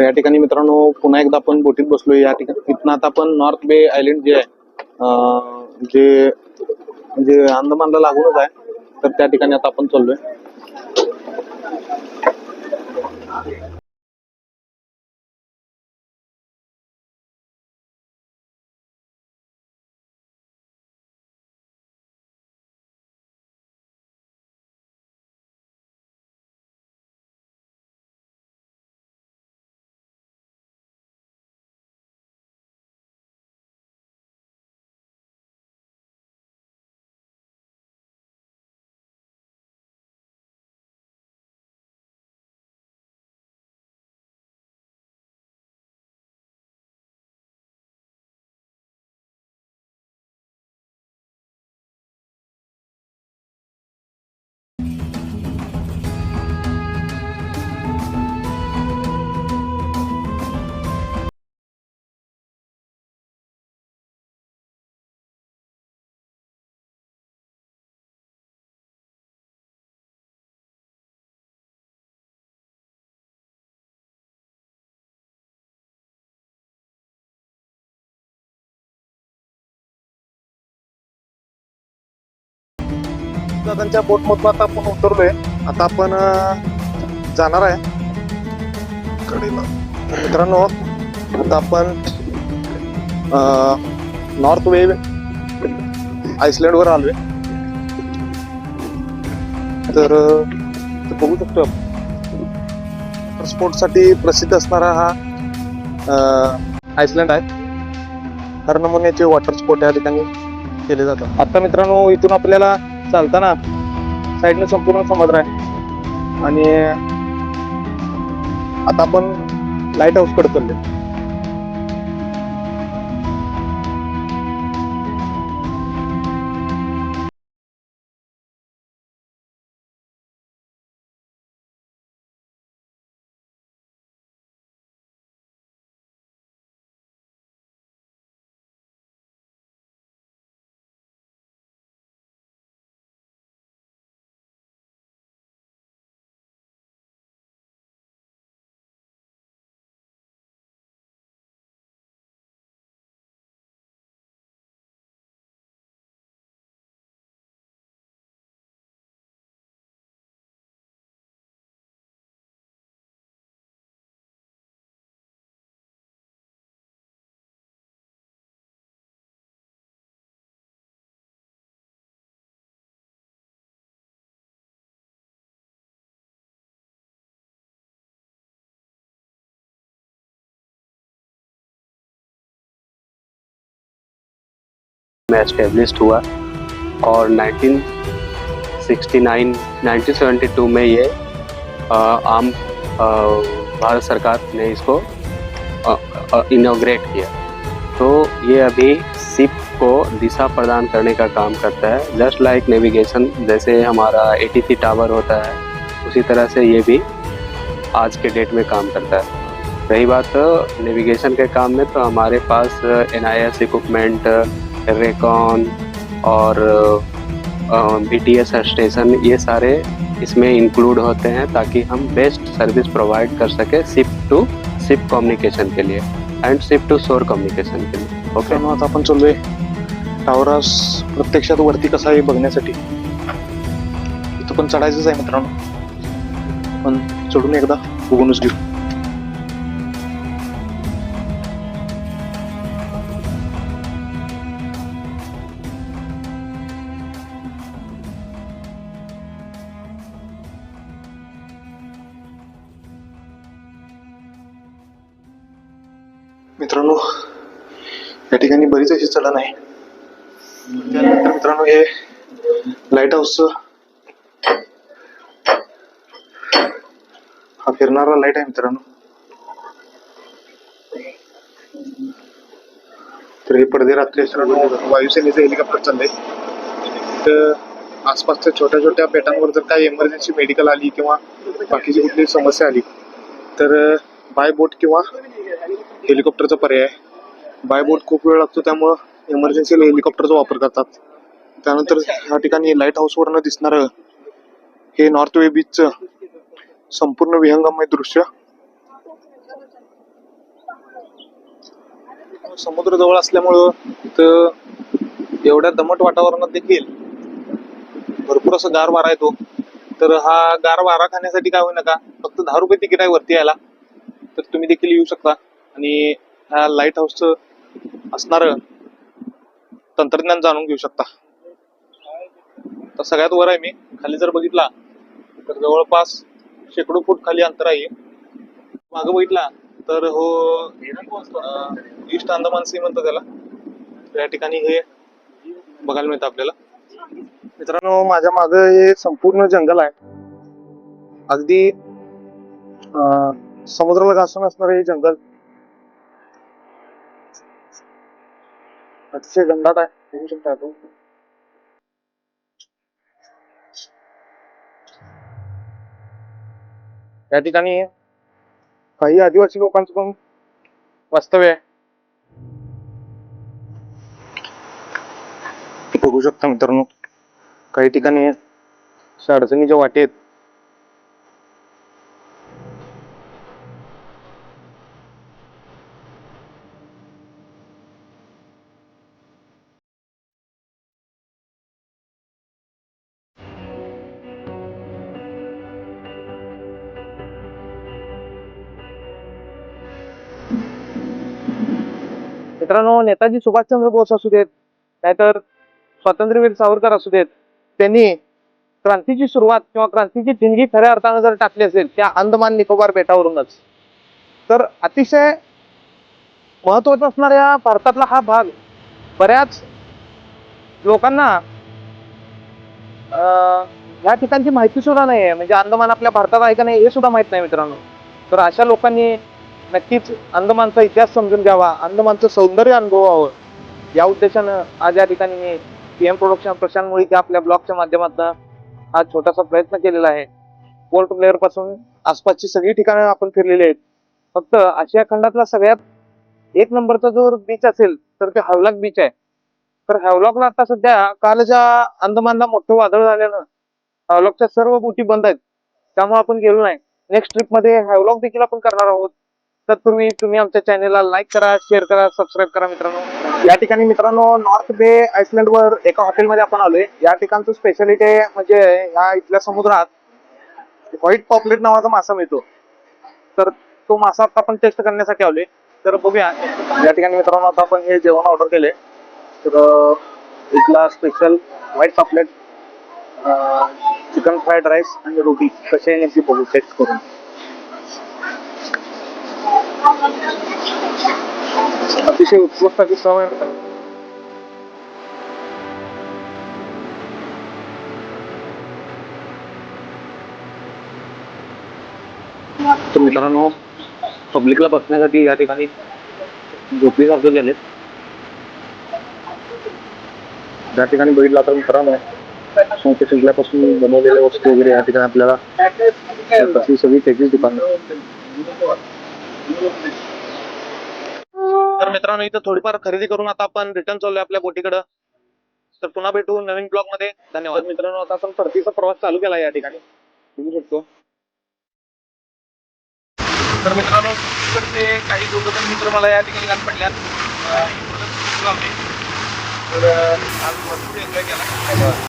तर या ठिकाणी मित्रांनो पुन्हा एकदा आपण बोटीत बसलो या ठिकाणी. इथनं आता आपण नॉर्थ बे आयलंड जे आहे जे म्हणजे अंदमानला लागूनच आहे तर त्या ठिकाणी आता आपण चाललोय. दादांच्या बोट मधून आता आपण उतरलोय. आता आपण जाणार आहे. कडेला. मित्रांनो आता आपण नॉर्थ वे आइसलँड वर आलोय. तर बघू शकतो आपण. स्पोर्टसाठी प्रसिद्ध असणारा हा आइसलँड आहे. हर नमुन्याचे वॉटर स्पोर्ट या ठिकाणी केले जातात. आता मित्रांनो इथून आपल्याला चालताना साईडने संपूर्ण समुद्र आहे. आणि आता आपण लाइट हाऊसकडे चालले में एस्टेब्लिश्ड हुआ। और 1969 1972 में ये आम भारत सरकार ने इसको इनोग्रेट किया। तो ये अभी सिप को दिशा प्रदान करने का काम करता है। जस्ट लाइक नेविगेशन जैसे हमारा ए टावर होता है, उसी तरह से ये भी आज के डेट में काम करता है। रही बात नेविगेशन के काम में तो हमारे pass N I S equipment recon और बी टी एस स्टेशन, ये सारे इसमें इंक्लूड होते हैं ताकि हम बेस्ट सर्विस प्रोवाइड कर सके शिप टू शिप कम्युनिकेशन के लिए and ship to shore communication के लिए ओके मित्रांनो, आता आपण चाललोय टावरास प्रत्यक्षात वरती कसा आहे बघण्यासाठी. इथं पण चढायचंच आहे मित्रांनो. पण चढून एकदा बघूनच घेऊ. मित्रांनो या ठिकाणी बरीच अशी चढण आहे. त्यानंतर मित्रांनो हे लाइट हाऊस हा फिरणारा लाइट आहे मित्रांनो. तर हे पडदे रात्री वायुसेनेचं हेलिकॉप्टर चाललंय. तर आसपासच्या छोट्या छोट्या पेटांवर जर काही इमर्जन्सी मेडिकल आली किंवा बाकीची कुठली समस्या आली तर बाय बोट किंवा हेलिकॉप्टरचा पर्याय बाय बोट खूप वेळ लागतो त्यामुळं इमर्जन्सीला हेलिकॉप्टरचा वापर करतात. त्यानंतर या ठिकाणी लाइट हाऊसवरनं दिसणारं हे नॉर्थ वे बीचचं संपूर्ण विहंगमय दृश्य. समुद्र जवळ असल्यामुळं तर एवढ्या दमट वातावरणात देखील भरपूर असं गार वारा येतो. तर हा गार वारा खाण्यासाठी काय होईना का फक्त दहा रुपये तिकीट आहे वरती यायला. तर तुम्ही देखील येऊ शकता. आणि ह्या लाइट हाऊसचं असणारं तंत्रज्ञान जाणून घेऊ शकता. तर सगळ्यात वर आहे मी. खाली जर बघितला तर जवळपास शेकडो फूट खाली अंतर आहे. मागं बघितला तर हो ईस्ट अंदमान सी म्हणतो त्याला. या ठिकाणी हे बघायला मिळतं आपल्याला. मित्रांनो माझ्या माग हे संपूर्ण जंगल आहे. अगदी समुद्राला घासून असणार हे जंगल अतिशय घनदाट आहे बघू शकता आपण या ठिकाणी काही आदिवासी लोकांचं पण वास्तव्य आहे बघू शकता मित्रांनो काही ठिकाणी अडचणीच्या वाटेत मित्रांनो नेताजी सुभाषचंद्र बोस असू देत नाहीतर स्वातंत्र्यवीर सावरकर असू देत त्यांनी क्रांतीची सुरुवात किंवा क्रांतीची ठिणगी खऱ्या अर्थानं जर टाकली असेल त्या अंदमान निकोबार बेटावरूनच. तर अतिशय महत्त्वाचा असणाऱ्या भारतातला हा भाग बऱ्याच लोकांना अं, ठिकाणची माहिती सुद्धा नाही आहे म्हणजे अंदमान आपल्या भारतात आहे का नाही हे सुद्धा माहीत नाही मित्रांनो. तर अशा लोकांनी नक्कीच अंदमानचा इतिहास समजून घ्यावा अंदमानचं सौंदर्य अनुभवावं. या उद्देशानं आज या ठिकाणी मी P M production Prashant Mulike आपल्या ब्लॉगच्या माध्यमातून हा छोटासा प्रयत्न केलेला आहे. पोर्ट ब्लेअरपासून आसपासची सगळी ठिकाणं आपण फिरलेली आहेत. फक्त आशिया खंडातला सगळ्यात एक नंबरचा जो बीच असेल तर ते हवलॉक बीच आहे. तर हॅवलॉकला आता सध्या कालच्या अंदमानला मोठं वादळ झाल्यानं हॅवलॉकच्या सर्व बोटी बंद आहेत. त्यामुळे आपण गेलो नाही. नेक्स्ट ट्रिपमध्ये हॅवलॉक देखील आपण करणार आहोत. तत्पूर्वी तुम्ही आमच्या चॅनेलला लाईक करा शेअर करा सबस्क्राईब करा मित्रांनो. या ठिकाणी मित्रांनो नॉर्थ बे आयसलँड वर एका हॉटेलमध्ये आपण आलोय. या ठिकाणचं स्पेशालिटी म्हणजे या इथल्या समुद्रात व्हाईट पॉपलेट नावाचा मासा मिळतो. तर तो मासा आता आपण टेस्ट करण्यासाठी आलोय. तर बघूया. या ठिकाणी मित्रांनो आता आपण हे जेवण ऑर्डर केले तर इथला special white paplet chicken fried rice आणि रोटी कसे आहे नेमकी बघू टेस्ट करून. अतिशय उत्कृष्ट अशी चव आहे तर मित्रांनो पब्लिकला बसण्यासाठी या ठिकाणी झोपडीसारखे झालेत त्या ठिकाणी बघितला तर मित्रांनो शंख शिंकल्यापासून बनवलेल्या वस्तू वगैरे या ठिकाणी आपल्याला तशी सगळी त्याचीच दुकान तर मित्रांनो इथं थोडीफार खरेदी करून आता आपण रिटर्न चाललोय आपल्या बोटीकडं. तर पुन्हा भेटू नवीन ब्लॉगमध्ये. धन्यवाद. मित्रांनो आता आपण परतीचा प्रवास चालू केला या ठिकाणी. बघू शकतो. तर मित्रांनो तिकडचे काही दोघ मित्र मला या ठिकाणी गाठ पडल्यात. तर आज भरपूर एन्जॉय केला.